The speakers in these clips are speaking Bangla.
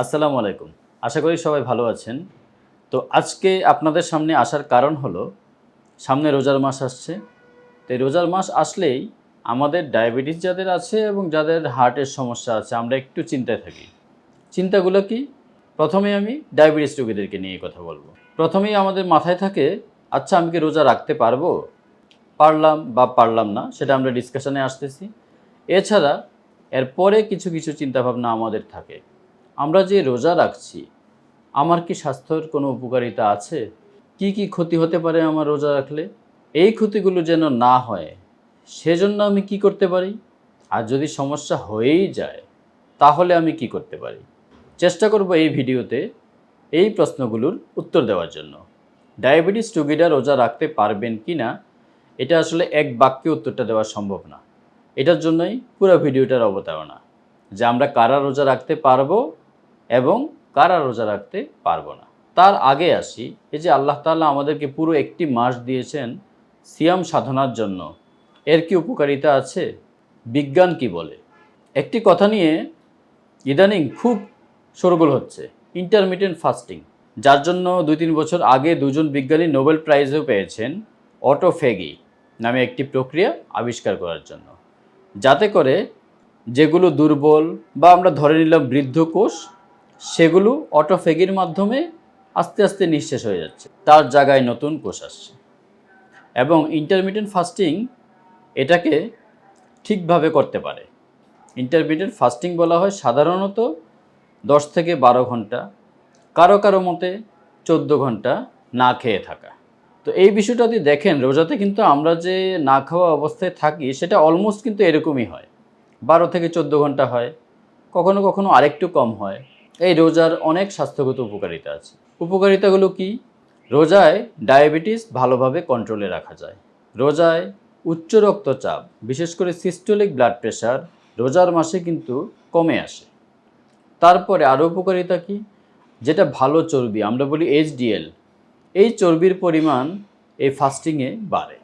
আসসালামু আলাইকুম। আশা করি সবাই ভালো আছেন। তো আজকে আপনাদের সামনে আসার কারণ হলো, সামনে রোজার মাস আসছে। তো রোজার মাস আসলেই আমাদের ডায়াবেটিস যাদের আছে এবং যাদের হার্টের সমস্যা আছে, আমরা একটু চিন্তায় থাকি। চিন্তাগুলো কি? প্রথমে আমি ডায়াবেটিস রোগীদেরকে নিয়ে কথা বলব। প্রথমেই আমাদের মাথায় থাকে আচ্ছা আমি কি রোজা রাখতে পারব? পারলাম বা পারলাম না, সেটা আমরা ডিসকাশনে আসতেছি। এছাড়া এরপরে কিছু কিছু চিন্তাভাবনা আমাদের থাকে। আমরা যে রোজা রাখছি, আমার কি স্বাস্থ্যের কোনো উপকারিতা আছে? কি কি ক্ষতি হতে পারে আমার রোজা রাখলে? এই ক্ষতিগুলো যেন না হয়, সেজন্য আমি কি করতে পারি? আর যদি সমস্যা হয়েই যায়, তাহলে আমি কি করতে পারি? চেষ্টা করব এই ভিডিওতে এই প্রশ্নগুলোর উত্তর দেওয়ার জন্য। ডায়াবেটিস রোগীরা রোজা রাখতে পারবেন কি না, এটা আসলে এক বাক্যে উত্তরটা দেওয়া সম্ভব না। এটার জন্যই পুরো ভিডিওটার অবতারণা যে আমরা কারা রোজা রাখতে পারব এবং কারা রোজা রাখতে পারব না। তার আগে আসি, এই যে আল্লাহ তাআলা আমাদেরকে পুরো একটি মাস দিয়েছেন সিয়াম সাধনার জন্য। এর কি উপকারিতা আছে? বিজ্ঞান কি বলে? একটি কথা নিয়ে ইদানিং খুব শোরগোল হচ্ছে ইন্টারমিডিয়েন্ট ফাস্টিং যার জন্য দুই তিন বছর আগে দুজন বিজ্ঞানী নোবেল প্রাইজও পেয়েছেন অটোফেগি নামে একটি প্রক্রিয়া আবিষ্কার করার জন্য। যাতে করে যেগুলো দুর্বল বা আমরা ধরে নিলাম বৃদ্ধ কোষ সেগুলো অটোফেগির মাধ্যমে আস্তে আস্তে নিঃশেষ হয়ে যাচ্ছে। তার জায়গায় নতুন কোষ আসছে। এবং ইন্টারমিডিয়েন্ট ফাস্টিং এটাকে ঠিকভাবে করতে পারে। ইন্টারমিডিয়েন্ট ফাস্টিং বলা হয় সাধারণত দশ থেকে বারো ঘণ্টা, কারও কারও মতে চোদ্দ ঘণ্টা না খেয়ে থাকা। তো এই বিষয়টা যদি দেখেন, রোজাতে কিন্তু আমরা যে না খাওয়া অবস্থায় থাকি, সেটা অলমোস্ট কিন্তু এরকমই হয়। বারো থেকে চোদ্দ ঘণ্টা হয়, কখনো কখনো আরেকটু কম হয়। এই রোজার অনেক স্বাস্থ্যগত উপকারিতা আছে। উপকারিতাগুলো কি? রোজায় ডায়াবেটিস ভালোভাবে কন্ট্রোলে রাখা যায়। রোজায় উচ্চ রক্তচাপ, বিশেষ করে সিস্টোলিক ব্লাড প্রেশার রোজার মাসে কিন্তু কমে আসে। তারপরে আরও উপকারিতা কি? যেটা ভালো চর্বি, আমরা বলি এইচডিএল এই চর্বির পরিমাণ এই ফাস্টিংয়ে বাড়ে।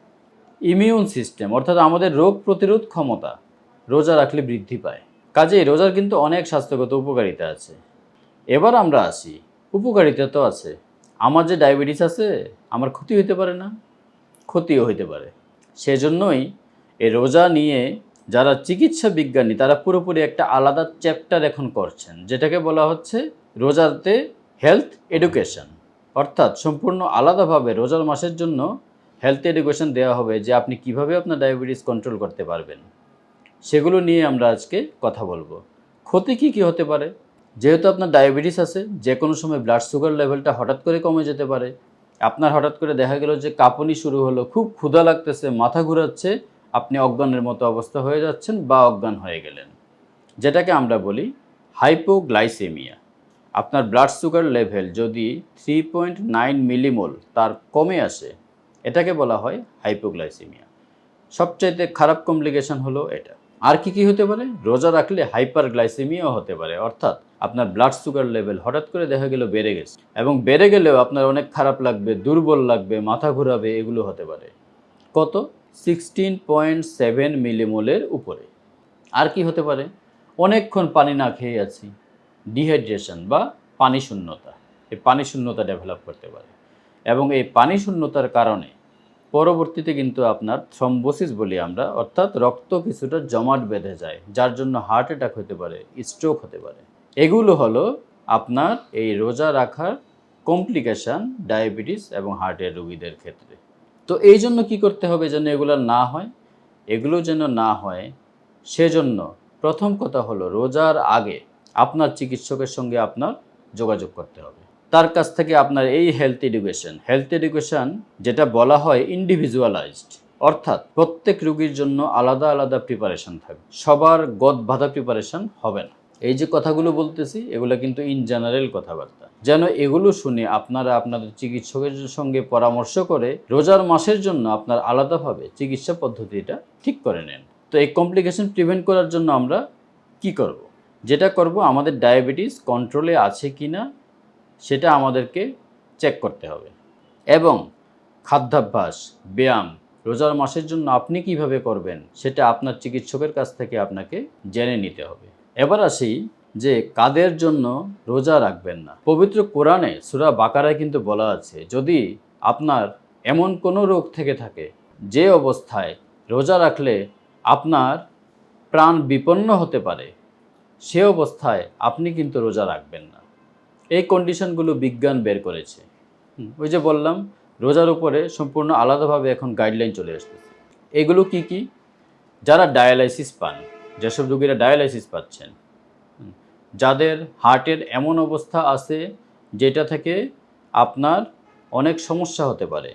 ইমিউন সিস্টেম অর্থাৎ আমাদের রোগ প্রতিরোধ ক্ষমতা রোজা রাখলে বৃদ্ধি পায়। কাজেই রোজার কিন্তু অনেক স্বাস্থ্যগত উপকারিতা আছে। এবার আমরা আসি। উপকারিতা তো আছে। আমার যে ডায়াবেটিস আছে, আমার ক্ষতি হতে পারে না। ক্ষতিও হতে পারে। সেজন্যই এই রোজা নিয়ে যারা চিকিৎসা বিজ্ঞানী, তারা পুরোপুরি একটা আলাদা চ্যাপ্টার এখন করছেন, যেটাকে বলা হচ্ছে রোজাতে হেলথ এডুকেশন। অর্থাৎ সম্পূর্ণ আলাদাভাবে রোজার মাসের জন্য হেলথ এডুকেশন দেওয়া হবে যে আপনি কীভাবে আপনার ডায়াবেটিস কন্ট্রোল করতে পারবেন। সেগুলো নিয়ে আমরা আজকে কথা বলব। ক্ষতি কী কী হতে পারে? যেহেতু আপনার ডায়াবেটিস আছে যে কোনো সময় ব্লাড সুগার লেভেলটা হঠাৎ করে কমে যেতে পারে। আপনার হঠাৎ করে দেখা গেল যে কাঁপুনি শুরু হলো, খুব ক্ষুধা লাগতেছে, মাথা ঘুরাচ্ছে, আপনি অজ্ঞানের মতো অবস্থা হয়ে যাচ্ছেন বা অজ্ঞান হয়ে গেলেন। যেটাকে আমরা বলি হাইপোগ্লাইসেমিয়া আপনার ব্লাড সুগার লেভেল যদি থ্রি পয়েন্ট নাইন মিলিমোল তার কমে আসে, এটাকে বলা হয় হাইপোগ্লাইসেমিয়া সবচাইতে খারাপ কমপ্লিকেশন হলো এটা। আর কি কি হতে পারে? রোজা রাখলে হাইপার গ্লাইসেমিয়াও হতে পারে, অর্থাৎ আপনার ব্লাড সুগার লেভেল হঠাৎ করে দেখা গেল বেড়ে গেছে। এবং বেড়ে গেলেও আপনার অনেক খারাপ লাগবে, দুর্বল লাগবে, মাথা ঘোরাবে, এগুলো হতে পারে। কত? সিক্সটিন পয়েন্ট সেভেন মিলিমোলের উপরে। আর কি হতে পারে? অনেকক্ষণ পানি না খেয়ে আছি। ডিহাইড্রেশন বা পানি শূন্যতা। এই পানি শূন্যতা ডেভেলপ করতে পারে। এবং এই পানি শূন্যতার কারণে পরবর্তীতে কিন্তু আপনার থ্রম্বোসিস বলি আমরা, অর্থাৎ রক্ত কিছুটা জমাট বেঁধে যায়, যার জন্য হার্ট অ্যাটাক হতে পারে স্ট্রোক হতে পারে। এগুলো হলো আপনার এই রোজা রাখার কমপ্লিকেশান ডায়াবেটিস এবং হার্টের রোগীদের ক্ষেত্রে। তো এই জন্য কী করতে হবে যেন এগুলো না হয়? এগুলো যেন না হয়, সেজন্য প্রথম কথা হলো রোজার আগে আপনার চিকিৎসকের সঙ্গে আপনার যোগাযোগ করতে হবে। তার কাছ থেকে আপনার এই হেলথ এডুকেশন হেলথ এডুকেশন যেটা বলা হয় ইন্ডিভিজুয়ালাইজড অর্থাৎ প্রত্যেক রোগীর জন্য আলাদা আলাদা প্রিপারেশন থাকবে। সবার গদ বাধা প্রিপারেশন হবে না। এই যে কথাগুলো বলতেছি, এগুলো কিন্তু ইন জেনারেল কথাবার্তা। যেন এগুলো শুনে আপনারা আপনাদের চিকিৎসকের সঙ্গে পরামর্শ করে রোজার মাসের জন্য আপনার আলাদাভাবে চিকিৎসা পদ্ধতিটা ঠিক করে নেন। তো এই কমপ্লিকেশন প্রিভেন্ট করার জন্য আমরা কি করব। যেটা করব, আমাদের ডায়াবেটিস কন্ট্রোলে আছে কি না সেটা আমাদেরকে চেক করতে হবে। এবং খাদ্যাভ্যাস, ব্যায়াম রোজার মাসের জন্য আপনি কীভাবে করবেন, সেটা আপনার চিকিৎসকের কাছ থেকে আপনাকে জেনে নিতে হবে। এবার আসি যে কাদের জন্য রোজা রাখবেন না। পবিত্র কোরআনে সুরা বাকারায় কিন্তু বলা আছে, যদি আপনার এমন কোনো রোগ থেকে থাকে যে অবস্থায় রোজা রাখলে আপনার প্রাণ বিপন্ন হতে পারে, সে অবস্থায় আপনি কিন্তু রোজা রাখবেন না। এই কন্ডিশনগুলো বিজ্ঞান বের করেছে। ওই যে বললাম, রোজার উপরে সম্পূর্ণ আলাদাভাবে এখন গাইডলাইন চলে আসতেছে। এগুলো কি কি? যারা ডায়ালাইসিস পান যেসব রোগীরা ডায়ালাইসিস পাচ্ছেন যাদের হার্টের এমন অবস্থা আছে যেটা থেকে আপনার অনেক সমস্যা হতে পারে।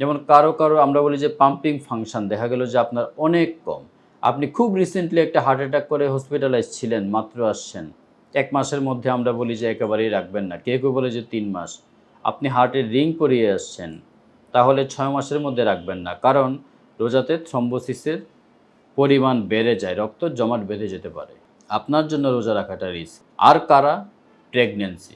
যেমন কারও কারও আমরা বলি যে পাম্পিং ফাংশন, দেখা গেল যে আপনার অনেক কম। আপনি খুব রিসেন্টলি একটা হার্ট অ্যাটাক করে হসপিটালাইজ ছিলেন, মাত্র আসছেন। এক মাসের মধ্যে আমরা বলি যে একেবারেই রাখবেন না, কেউ কেউ বলে যে তিন মাস। আপনি হার্টের রিং করিয়ে আসছেন, তাহলে ছয় মাসের মধ্যে রাখবেন না। কারণ রোজাতে থ্রম্বোসিসের পরিমাণ বেড়ে যায়, রক্ত জমাট বেঁধে যেতে পারে। আপনার জন্য রোজা রাখাটা রিস্ক। আর কারা? প্রেগনেন্সি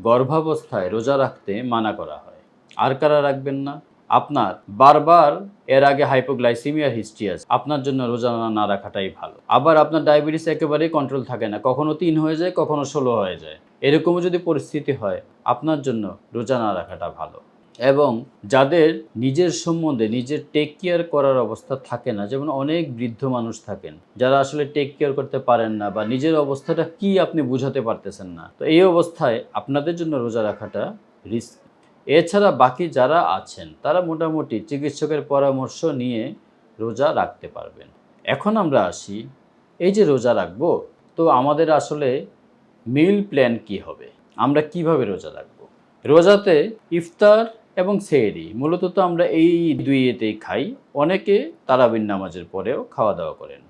গর্ভাবস্থায় রোজা রাখতে মানা করা হয়। আর কারা রাখবেন না? আপনার। বারবার এর আগে হাইপোগ্লাইসিমিয়ার হিস্ট্রি আছে। আপনার জন্য রোজা না রাখাটাই ভালো। আবার আপনার ডায়াবেটিস একেবারেই কন্ট্রোল থাকে না। কখনো তিন হয়ে যায়, কখনো ষোলো হয়ে যায়। এরকমও যদি পরিস্থিতি হয়, আপনার জন্য রোজা না রাখাটা ভালো। এবং যাদের নিজের সম্বন্ধে, নিজের টেক কেয়ার করার অবস্থা থাকে না, যেমন অনেক বৃদ্ধ মানুষ থাকেন, যারা আসলে টেক কেয়ার করতে পারেন না বা নিজের অবস্থাটা কি আপনি বুঝাতে পারতেছেন না। তো এই অবস্থায় আপনাদের জন্য রোজা রাখাটা রিস্ক এছাড়া বাকি যারা আছেন, তারা মোটামুটি চিকিৎসকের পরামর্শ নিয়ে রোজা রাখতে পারবেন। এখন আমরা আসি, এই যে রোজা রাখব, তো আমাদের আসলে মিল প্ল্যান কি হবে? আমরা কীভাবে রোজা রাখব? রোজাতে ইফতার এবং সেহরি। মূলত তো আমরা এই দুই এতেই খাই। অনেকে তারাবিন নামাজের পরেও খাওয়া দাওয়া করেন।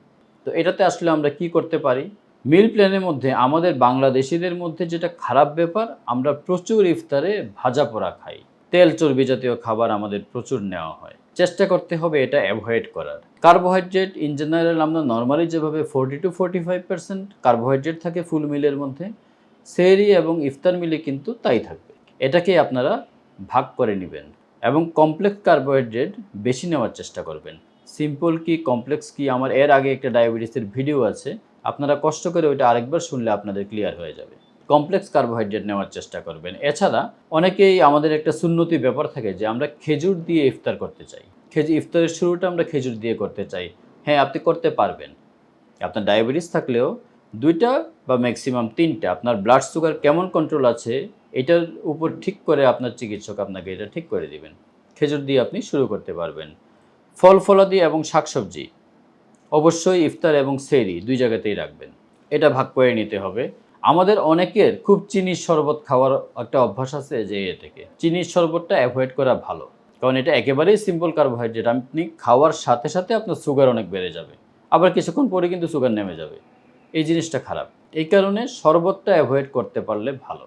তো এটাতে আসলে আমরা কি করতে পারি? মিল প্ল্যানের মধ্যে আমাদের বাংলাদেশিদের মধ্যে যেটা খারাপ ব্যাপার, আমরা প্রচুর ইফতারে ভাজা পোড়া খাই। তেল চর্বি জাতীয় খাবার আমাদের প্রচুর নেওয়া হয়। চেষ্টা করতে হবে এটা অ্যাভয়েড করার। কার্বোহাইড্রেট ইন জেনারেল আমরা নর্মালি যেভাবে forty to forty five percent carbohydrate থাকে ফুল মিলের মধ্যে, সেহরি এবং ইফতার মিলে কিন্তু তাই থাকবে। এটাকে আপনারা ভাগ করে নেবেন এবং কমপ্লেক্স কার্বোহাইড্রেট বেশি নেওয়ার চেষ্টা করবেন। সিম্পল কি কমপ্লেক্স কি, আমার এর আগে একটা ডায়াবেটিসের ভিডিও আছে, আপনারা কষ্ট করে ওইটা আরেকবার শুনলে আপনাদের ক্লিয়ার হয়ে যাবে। কমপ্লেক্স কার্বোহাইড্রেট নেওয়ার চেষ্টা করবেন। এছাড়া অনেকেই আমাদের একটা সুন্নতি ব্যাপার থাকে যে আমরা খেজুর দিয়ে ইফতার করতে চাই। খেজুর ইফতারের শুরুটা আমরা খেজুর দিয়ে করতে চাই। হ্যাঁ আপনি করতে পারবেন। আপনার ডায়াবেটিস থাকলেও দুইটা বা ম্যাক্সিমাম তিনটা, আপনার ব্লাড সুগার কেমন কন্ট্রোল আছে এটার উপর ঠিক করে আপনার চিকিৎসক আপনাকে এটা ঠিক করে দিবেন। খেজুর দিয়ে আপনি শুরু করতে পারবেন। ফল ফলাদি এবং শাকসবজি। অবশ্যই ইফতার এবং সেরি দুই জায়গাতেই রাখবেন। এটা ভাগ করে নিতে হবে। আমাদের অনেকের খুব চিনির শরবত খাওয়ার একটা অভ্যাস আছে যে এ থেকে। চিনির শরবতটা অ্যাভয়েড করা ভালো। কারণ এটা একেবারেই সিম্পল কার্বোহাইড্রেট। আপনি খাওয়ার সাথে সাথে আপনার সুগার অনেক বেড়ে যাবে। আবার কিছুক্ষণ পরে কিন্তু সুগার নেমে যাবে। এই জিনিসটা খারাপ। এই কারণে শরবতটা অ্যাভয়েড করতে পারলে ভালো।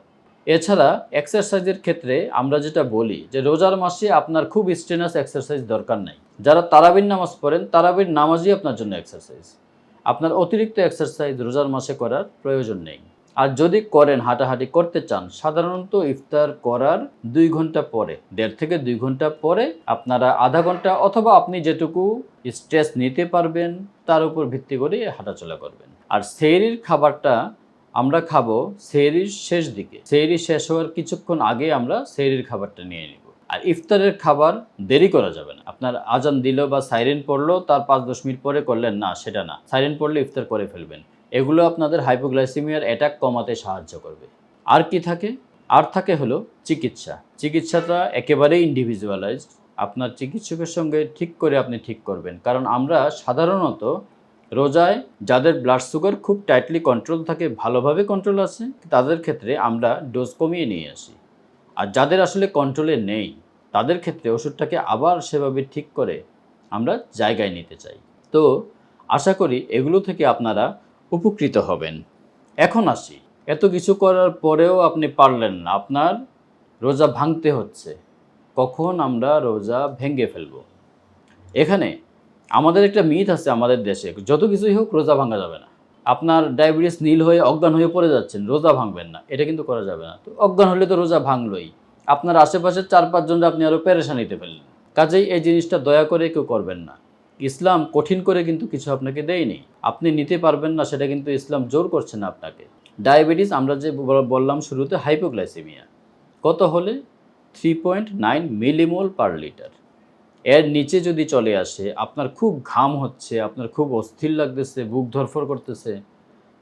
এছাড়া এক্সারসাইজের ক্ষেত্রে আমরা যেটা বলি যে রোজার মাসে আপনার খুব স্ট্রেনাস এক্সারসাইজ দরকার নাই। যারা তারাবির নামাজ পড়েন, তারাবির নামাজই আপনার জন্য এক্সারসাইজ আপনার অতিরিক্ত এক্সারসাইজ রোজার মাসে করার প্রয়োজন নেই। আর যদি করেন, হাঁটাহাঁটি করতে চান, সাধারণত ইফতার করার দুই ঘণ্টা পরে, দেড় থেকে দুই ঘণ্টা পরে আপনারা আধা ঘণ্টা অথবা আপনি যেটুকু স্ট্রেস নিতে পারবেন, তার উপর ভিত্তি করে হাঁটাচলা করবেন। আর সেহরির খাবারটা আমরা খাব সেহরির শেষ দিকে। সেহরি শেষ হওয়ার কিছুক্ষণ আগে আমরা সেহরির খাবারটা নিয়ে নিব। আর ইফতারের খাবার দেরি করা যাবে না। আপনার আজান দিল বা সাইরেন পড়ল, তার পাঁচ দশ মিনিট পরে করলেন, না, সেটা না। সাইরেন পড়লে ইফতার করে ফেলবেন। এগুলো আপনাদের হাইপোগ্লাইসিমিয়ার অ্যাটাক কমাতে সাহায্য করবে। আর কি থাকে? আর থাকে হলো চিকিৎসা। চিকিৎসাটা একেবারেই ইন্ডিভিজুয়ালাইজড আপনার চিকিৎসকের সঙ্গে ঠিক করে আপনি ঠিক করবেন। কারণ আমরা সাধারণত রোজায় যাদের ব্লাড সুগার খুব টাইটলি কন্ট্রোল থাকে, ভালোভাবে কন্ট্রোল আছে, তাদের ক্ষেত্রে আমরা ডোজ কমিয়ে নিয়ে আসি। আর যাদের আসলে কন্ট্রোলে নেই, তাদের ক্ষেত্রে ওষুধটাকে আবার সেভাবে ঠিক করে আমরা জায়গায় নিতে চাই। তো আশা করি এগুলো থেকে আপনারা উপকৃত হবেন। এখন আসি। এত কিছু করার পরেও আপনি পারলেন না। আপনার রোজা ভাঙতে হচ্ছে। কখন আমরা রোজা ভেঙে ফেলব? এখানে আমাদের একটা মিথ আছে আমাদের দেশে, যত কিছুই হোক রোজা ভাঙা যাবে না। আপনার ডায়াবেটিস নীল হয়ে অজ্ঞান হয়ে পড়ে যাচ্ছেন, রোজা ভাঙবেন না, এটা কিন্তু করা যাবে না। তো অজ্ঞান হলে তো রোজা ভাঙলোই। আপনার আশেপাশের চার পাঁচজন আপনি আরও পেরেশানিতে ফেললেন কাজেই এই জিনিসটা দয়া করে কেউ করবেন না। ইসলাম কঠিন করে কিন্তু কিছু আপনাকে দেয়নি। আপনি নিতে পারবেন না, সেটা কিন্তু ইসলাম জোর করছে না আপনাকে। ডায়াবেটিস, আমরা যে বললাম শুরুতে, হাইপোগ্লাইসেমিয়া। কত হলে? Three point nine millimole per litre এর নিচে যদি চলে আসে, আপনার খুব ঘাম হচ্ছে, আপনার খুব অস্থির লাগতেছে, বুক ধরফর করতেছে,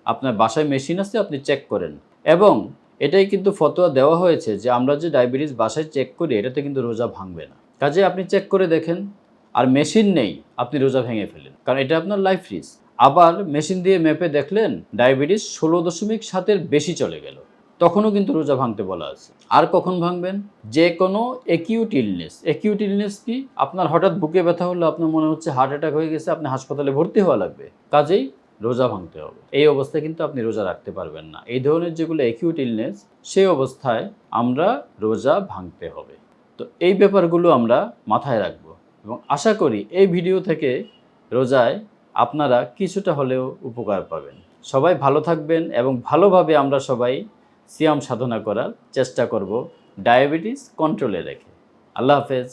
আপনার বাসায় মেশিন আছে, আপনি চেক করেন। এবং এটাই কিন্তু ফতোয়া দেওয়া হয়েছে যে আমরা যে ডায়াবেটিস বাসায় চেক করি, এটাতে কিন্তু রোজা ভাঙবে না। কাজে আপনি চেক করে দেখেন, আর মেশিন নেই, আপনি রোজা ভেঙে ফেলেন। কারণ এটা আপনার লাইফ রিস্ক আবার মেশিন দিয়ে মেপে দেখলেন, ডায়াবেটিস ষোলো দশমিক সাতের বেশি চলে গেল। তখনও কিন্তু রোজা ভাঙতে বলা আছে। আর কখন ভাঙবেন? যে কোনো একিউট ইলনেস একিউট ইলনেস কি? আপনার হঠাৎ বুকে ব্যথা হলো, আপনার মনে হচ্ছে হার্ট অ্যাটাক হয়ে গেছে, আপনি হাসপাতালে ভর্তি হওয়া লাগবে। কাজেই রোজা ভাঙতে হবে। এই অবস্থায় কিন্তু আপনি রোজা রাখতে পারবেন না। এই ধরনের যেগুলো একিউট ইলনেস সেই অবস্থায় আমরা রোজা ভাঙতে হবে। তো এই ব্যাপারগুলো আমরা মাথায় রাখব এবং আশা করি এই ভিডিও থেকে রোজায় আপনারা কিছুটা হলেও উপকার পাবেন। সবাই ভালো থাকবেন এবং ভালোভাবে আমরা সবাই সিয়াম সাধনা করার চেষ্টা করব ডায়াবেটিস কন্ট্রোলে রেখে। আল্লাহ হাফেজ।